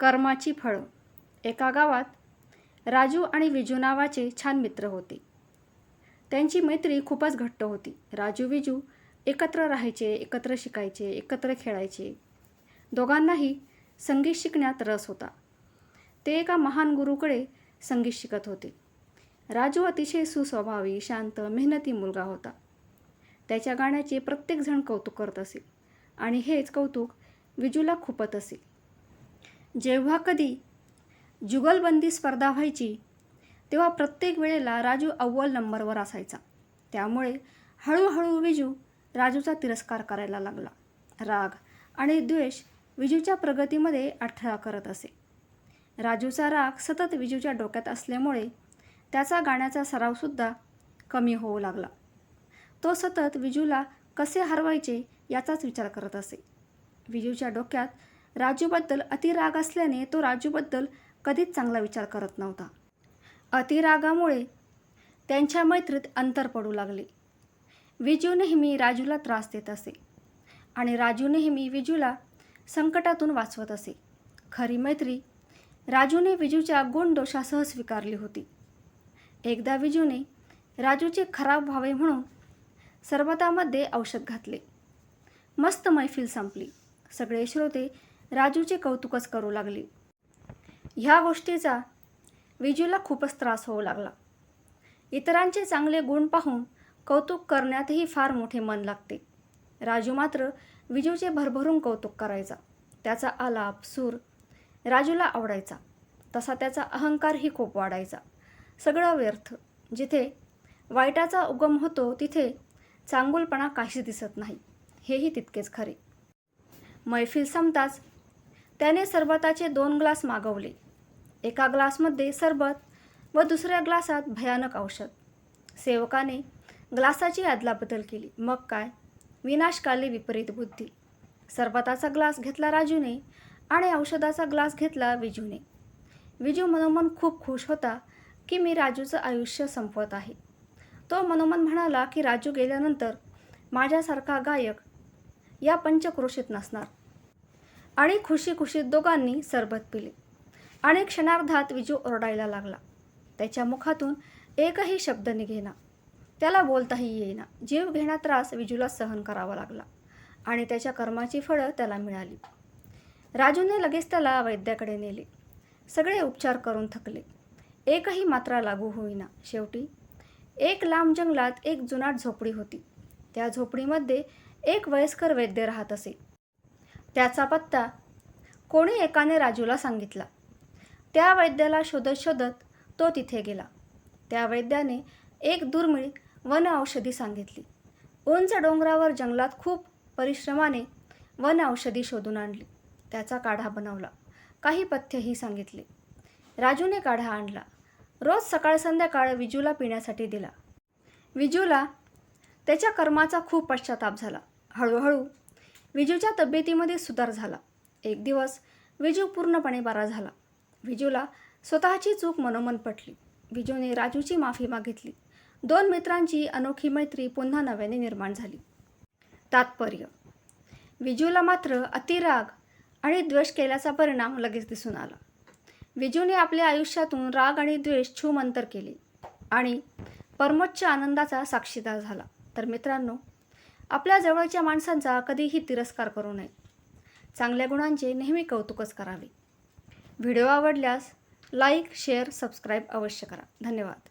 कर्माची फळं. एका गावात राजू आणि विजू नावाचे छान मित्र होते. त्यांची मैत्री खूपच घट्ट होती. राजू विजू एकत्र राहायचे एकत्र शिकायचे एकत्र खेळायचे. दोघांनाही संगीत शिकण्यात रस होता. ते एका महान गुरुकडे संगीत शिकत होते. राजू अतिशय सुस्वभावी शांत मेहनती मुलगा होता. त्याच्या गाण्याचे प्रत्येकजण कौतुक करत असे. आणि हेच कौतुक विजूला खुपत असे. जेव्हा कधी जुगलबंदी स्पर्धा व्हायची तेव्हा प्रत्येक वेळेला राजू अव्वल नंबरवर असायचा. त्यामुळे हळूहळू विजू राजूचा तिरस्कार करायला लागला. राग आणि द्वेष विजूच्या प्रगतीमध्ये अडथळा करत असे. राजूचा राग सतत विजूच्या डोक्यात असल्यामुळे त्याचा गाण्याचा सरावसुद्धा कमी होऊ लागला. तो सतत विजूला कसे हरवायचे याचाच विचार करत असे. विजूच्या डोक्यात राजूबद्दल अतिराग असल्याने तो राजूबद्दल कधीच चांगला विचार करत नव्हता. अतिरागामुळे त्यांच्या मैत्रीत अंतर पडू लागले. विजू नेहमी राजूला त्रास देत असे आणि राजू नेहमी विजूला संकटातून वाचवत असे. खरी मैत्री राजूने विजूच्या गुणदोषासह स्वीकारली होती. एकदा विजूने राजूचे खराब व्हावे म्हणून सरबतामध्ये औषध घातले. मस्त मैफिल संपली. सगळे श्रोते राजूचे कौतुकच करू लागले. ह्या गोष्टीचा विजूला खूपच त्रास होऊ लागला. इतरांचे चांगले गुण पाहून कौतुक करण्यातही फार मोठे मन लागते. राजू मात्र विजूचे भरभरून कौतुक करायचा. त्याचा आलाप सूर राजूला आवडायचा. तसा त्याचा अहंकारही खूप वाढायचा. सगळं व्यर्थ. जिथे वाईटाचा उगम होतो तिथे चांगुलपणा काहीच दिसत नाही. हेही तितकेच खरे. मैफिल संपताच त्याने सरबताचे दोन ग्लास मागवले. एका ग्लासमध्ये सरबत व दुसऱ्या ग्लासात भयानक औषध. सेवकाने ग्लासाची अदलाबदल केली. मग काय? विनाशकाली विपरीत बुद्धी. सरबताचा ग्लास घेतला राजूने आणि औषधाचा ग्लास घेतला विजूने. विजू मनोमन खूप खुश होता की मी राजूचं आयुष्य संपवत आहे. तो मनोमन म्हणाला की राजू गेल्यानंतर माझ्यासारखा गायक या पंचक्रोशीत नसणार. आणि खुशी खुशीत दोघांनी सरबत पिले. आणि क्षणार्धात विजू ओरडायला लागला. त्याच्या मुखातून एकही शब्द निघेना. त्याला बोलताही येईना. जीव घेणा त्रास विजूला सहन करावा लागला आणि त्याच्या कर्माची फळं त्याला मिळाली. राजूने लगेच त्याला वैद्याकडे नेले. सगळे उपचार करून थकले. एकही मात्रा लागू होईना. शेवटी एक लांब जंगलात एक जुनाट झोपडी होती. त्या झोपडीमध्ये एक वयस्कर वैद्य राहत असे. त्याचा पत्ता कोणी एकाने राजूला सांगितला. त्या वैद्याला शोधत शोधत तो तिथे गेला. त्या वैद्याने एक दुर्मिळ वन औषधी सांगितली. उंच डोंगरावर जंगलात खूप परिश्रमाने वन औषधी शोधून आणली. त्याचा काढा बनवला. काही पथ्यही सांगितले. राजूने काढा आणला. रोज सकाळ संध्याकाळ विजूला पिण्यासाठी दिला. विजूला त्याच्या कर्माचा खूप पश्चाताप झाला. हळूहळू विजूच्या तब्येतीमध्ये सुधार झाला. एक दिवस विजू पूर्णपणे बरा झाला. विजूला स्वतःची चूक मनोमन पटली. विजूने राजूची माफी मागितली. दोन मित्रांची अनोखी मैत्री पुन्हा नव्याने निर्माण झाली. तात्पर्य. विजूला मात्र अतिराग आणि द्वेष केल्याचा परिणाम लगेच दिसून आला. विजूने आपल्या आयुष्यातून राग आणि द्वेष छूमंतर केले आणि परमोच्च आनंदाचा साक्षीदार झाला. तर मित्रांनो आपल्या जवळच्या माणसांचा कधीही तिरस्कार करू नये. चांगल्या गुणांचे नेहमी कौतुकच करावे. व्हिडिओ आवडल्यास लाईक शेअर सबस्क्राईब अवश्य करा. धन्यवाद.